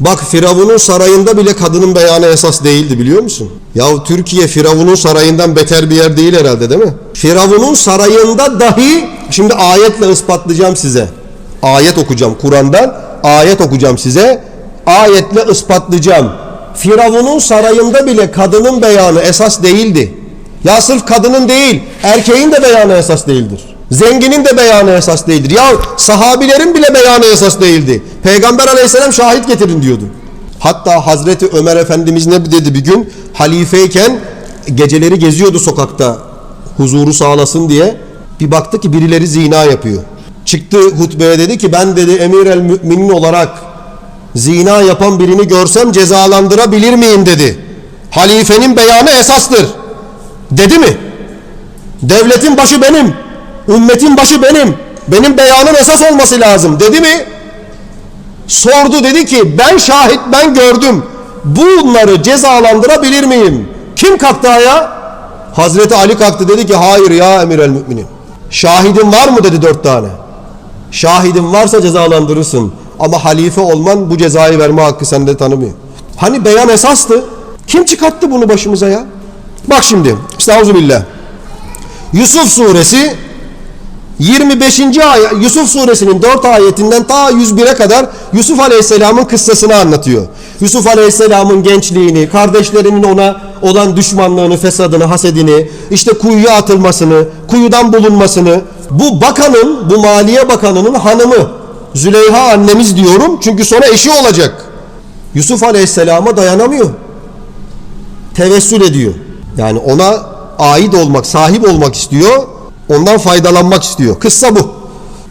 Bak Firavun'un sarayında bile kadının beyanı esas değildi biliyor musun? Ya Türkiye Firavun'un sarayından beter bir yer değil herhalde değil mi? Firavun'un sarayında dahi şimdi ayetle ispatlayacağım size. Ayet okuyacağım Kur'an'dan. Ayet okuyacağım size. Ayetle ispatlayacağım. Firavun'un sarayında bile kadının beyanı esas değildi. Ya sırf kadının değil, erkeğin de beyanı esas değildir. Zenginin de beyanı esas değildir. Ya sahabilerin bile beyanı esas değildi. Peygamber aleyhisselam şahit getirin diyordu. Hatta Hazreti Ömer Efendimiz ne dedi bir gün? Halifeyken geceleri geziyordu sokakta huzuru sağlasın diye. Bir baktı ki birileri zina yapıyor. Çıktı hutbeye dedi ki ben dedi emir el müminin olarak zina yapan birini görsem cezalandırabilir miyim dedi. Halifenin beyanı esastır. Dedi mi? Devletin başı benim. Ümmetin başı benim. Benim beyanım esas olması lazım. Dedi mi? Sordu dedi ki ben şahit ben gördüm. Bunları cezalandırabilir miyim? Kim kalktı ayağa? Hazreti Ali kalktı dedi ki hayır ya emir el müminin. Şahidin var mı dedi dört tane. Şahidin varsa cezalandırırsın. Ama halife olman bu cezayı verme hakkı sende tanımıyor. Hani beyan esastı. Kim çıkarttı bunu başımıza ya? Bak şimdi. Estağfirullah. Yusuf suresi 25. ayet Yusuf suresinin 4 ayetinden ta 101'e kadar Yusuf Aleyhisselam'ın kıssasını anlatıyor. Yusuf Aleyhisselam'ın gençliğini, kardeşlerinin ona olan düşmanlığını, fesadını, hasedini, işte kuyuya atılmasını, kuyudan bulunmasını, bu bakanın, bu Maliye Bakanı'nın hanımı Züleyha annemiz diyorum çünkü sonra eşi olacak. Yusuf Aleyhisselam'a dayanamıyor. Tevessül ediyor. Yani ona ait olmak, sahip olmak istiyor. Ondan faydalanmak istiyor. Kıssa bu.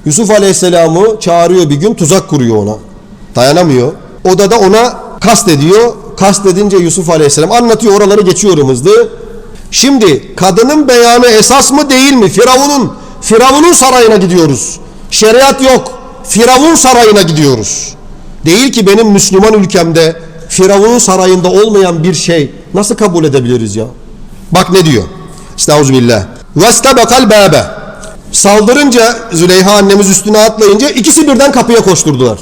Yusuf Aleyhisselam'ı çağırıyor bir gün tuzak kuruyor ona. Dayanamıyor. Odada ona kast ediyor. Kast edince Yusuf Aleyhisselam anlatıyor oraları geçiyorum hızlı. Şimdi kadının beyanı esas mı değil mi? Firavun'un Firavun'un sarayına gidiyoruz. Şeriat yok. Firavun sarayına gidiyoruz. Değil ki benim Müslüman ülkemde Firavun'un sarayında olmayan bir şey nasıl kabul edebiliriz ya? Bak ne diyor? Estağfirullah. Vestabakal bâbe. Saldırınca Züleyha annemiz üstüne atlayınca ikisi birden kapıya koşturdular.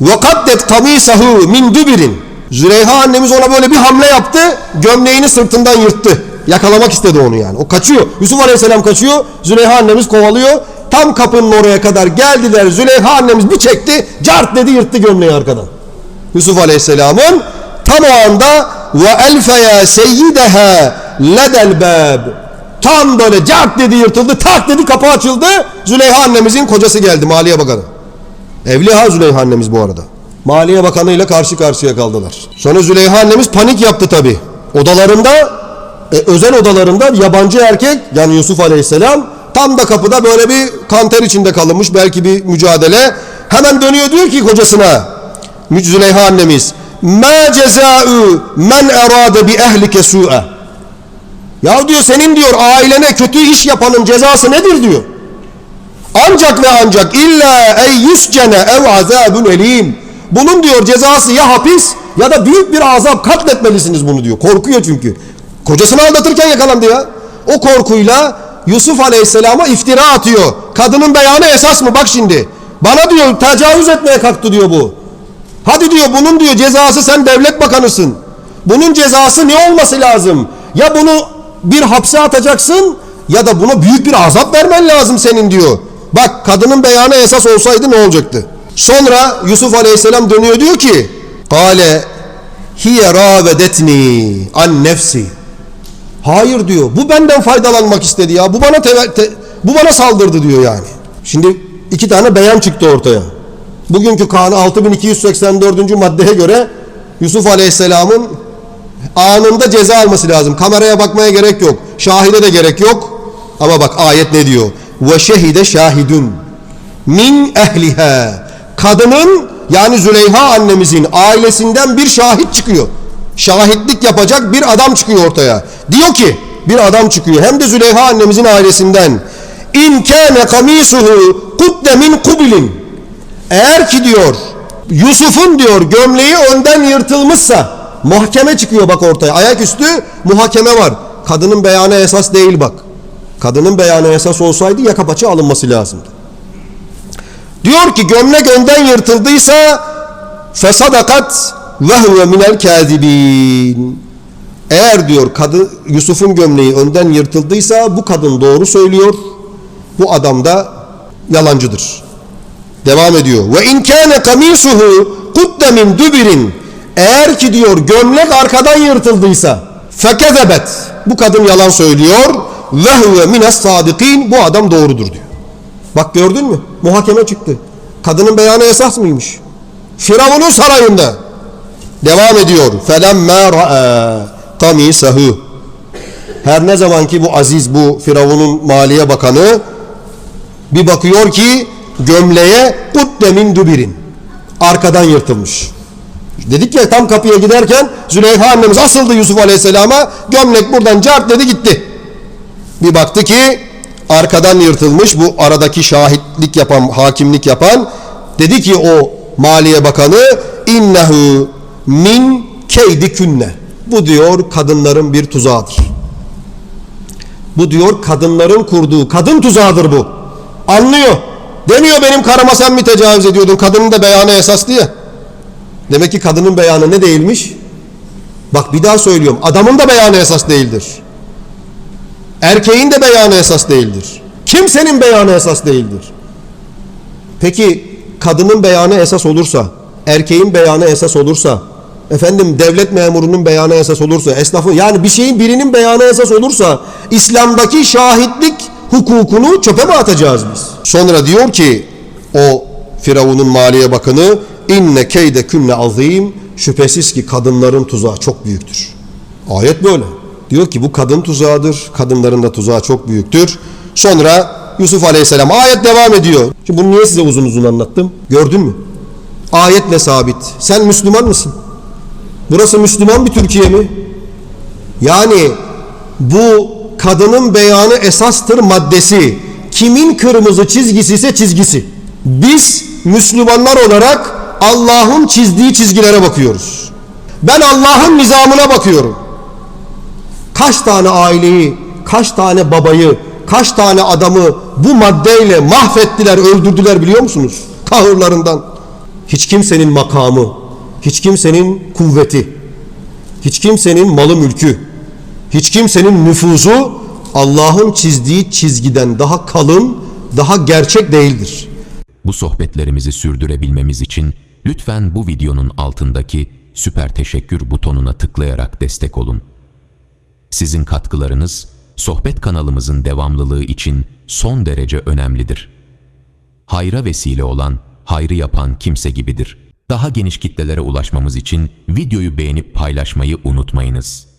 Ve kaddet kamisahu min dubirin. Züleyha annemiz ona böyle bir hamle yaptı. Gömleğini sırtından yırttı. Yakalamak istedi onu yani. O kaçıyor. Yusuf Aleyhisselam kaçıyor. Züleyha annemiz kovalıyor. Tam kapının oraya kadar geldiler. Züleyha annemiz bir çekti. Cart dedi yırttı gömleği arkadan. Yusuf Aleyhisselam'ın tam o anda ve elfeya seyyideha ledel bab. Tam böyle cart dedi yırtıldı. Tak dedi kapı açıldı. Züleyha annemizin kocası geldi Maliye Bakanı. Evli ha Züleyha annemiz bu arada. Maliye Bakanı ile karşı karşıya kaldılar. Sonra Züleyha annemiz panik yaptı tabi. Odalarında e, özel odalarında yabancı erkek yani Yusuf Aleyhisselam tam da kapıda böyle bir kanter içinde kalınmış belki bir mücadele. Hemen dönüyor diyor ki kocasına Züleyha annemiz ma ceza'u men erade bi ehlike su'a ya diyor senin diyor ailene kötü iş yapanın cezası nedir diyor. Ancak ve ancak illa ey yuscene ev azabun elim. Bunun diyor cezası ya hapis ya da büyük bir azap katletmelisiniz bunu diyor. Korkuyor çünkü. Kocasını aldatırken yakalandı ya. O korkuyla Yusuf Aleyhisselam'a iftira atıyor. Kadının beyanı esas mı? Bak şimdi. Bana diyor tecavüz etmeye kalktı diyor bu. Hadi diyor bunun diyor cezası sen devlet bakanısın. Bunun cezası ne olması lazım? Ya bunu bir hapse atacaksın ya da buna büyük bir azap vermen lazım senin diyor. Bak kadının beyanı esas olsaydı ne olacaktı? Sonra Yusuf Aleyhisselam dönüyor diyor ki Kale hiye ravedetni an nefsi Hayır diyor. Bu benden faydalanmak istedi ya. Bu bana teve- te- bu bana saldırdı diyor yani. Şimdi iki tane beyan çıktı ortaya. Bugünkü kanun 6284. maddeye göre Yusuf Aleyhisselam'ın anında ceza alması lazım. Kameraya bakmaya gerek yok. Şahide de gerek yok. Ama bak ayet ne diyor? Ve şehide şahidun min ehliha. Kadının yani Züleyha annemizin ailesinden bir şahit çıkıyor. Şahitlik yapacak bir adam çıkıyor ortaya. Diyor ki bir adam çıkıyor hem de Züleyha annemizin ailesinden. İn kâne kamisuhu kudde min kubilin. Eğer ki diyor Yusuf'un diyor gömleği önden yırtılmışsa mahkeme çıkıyor bak ortaya. Ayaküstü muhakeme var. Kadının beyanı esas değil bak. Kadının beyanı esas olsaydı yaka paça alınması lazımdı. Diyor ki gömlek önden yırtıldıysa fesadakat ve huve minel kâzibîn. Eğer diyor kadın Yusuf'un gömleği önden yırtıldıysa bu kadın doğru söylüyor. Bu adam da yalancıdır. Devam ediyor. Ve in kâne kamisuhu kudde min dübirin. Eğer ki diyor gömlek arkadan yırtıldıysa fekezebet. Bu kadın yalan söylüyor. Ve huve mines sadikin. Bu adam doğrudur diyor. Bak gördün mü? Muhakeme çıktı. Kadının beyanı esas mıymış? Firavun'un sarayında. Devam ediyor. Felemme ra'a kamisahu. Her ne zaman ki bu aziz bu Firavun'un maliye bakanı bir bakıyor ki gömleğe kuddemin dubirin. Arkadan yırtılmış. Dedik ya tam kapıya giderken Züleyha annemiz asıldı Yusuf Aleyhisselam'a. Gömlek buradan cart dedi gitti. Bir baktı ki arkadan yırtılmış bu aradaki şahitlik yapan, hakimlik yapan dedi ki o Maliye Bakanı innehu min keydi künne. Bu diyor kadınların bir tuzağıdır. Bu diyor kadınların kurduğu kadın tuzağıdır bu. Anlıyor. Demiyor benim karıma sen mi tecavüz ediyordun kadının da beyanı esas diye. Demek ki kadının beyanı ne değilmiş? Bak bir daha söylüyorum. Adamın da beyanı esas değildir. Erkeğin de beyanı esas değildir. Kimsenin beyanı esas değildir. Peki kadının beyanı esas olursa, erkeğin beyanı esas olursa, efendim devlet memurunun beyanı esas olursa, esnafın yani bir şeyin birinin beyanı esas olursa İslam'daki şahitlik hukukunu çöpe mi atacağız biz? Sonra diyor ki o Firavun'un maliye bakanı inne keyde künne azim şüphesiz ki kadınların tuzağı çok büyüktür. Ayet böyle. Diyor ki bu kadın tuzağıdır. Kadınların da tuzağı çok büyüktür. Sonra Yusuf Aleyhisselam ayet devam ediyor. Şimdi bunu niye size uzun uzun anlattım? Gördün mü? Ayetle sabit. Sen Müslüman mısın? Burası Müslüman bir Türkiye mi? Yani bu kadının beyanı esastır maddesi. Kimin kırmızı çizgisi ise çizgisi. Biz Müslümanlar olarak Allah'ın çizdiği çizgilere bakıyoruz. Ben Allah'ın nizamına bakıyorum. Kaç tane aileyi, kaç tane babayı, kaç tane adamı bu maddeyle mahvettiler, öldürdüler biliyor musunuz? Kahırlarından. Hiç kimsenin makamı, hiç kimsenin kuvveti, hiç kimsenin malı mülkü, hiç kimsenin nüfuzu Allah'ın çizdiği çizgiden daha kalın, daha gerçek değildir. Bu sohbetlerimizi sürdürebilmemiz için lütfen bu videonun altındaki süper teşekkür butonuna tıklayarak destek olun. Sizin katkılarınız sohbet kanalımızın devamlılığı için son derece önemlidir. Hayra vesile olan, hayrı yapan kimse gibidir. Daha geniş kitlelere ulaşmamız için videoyu beğenip paylaşmayı unutmayınız.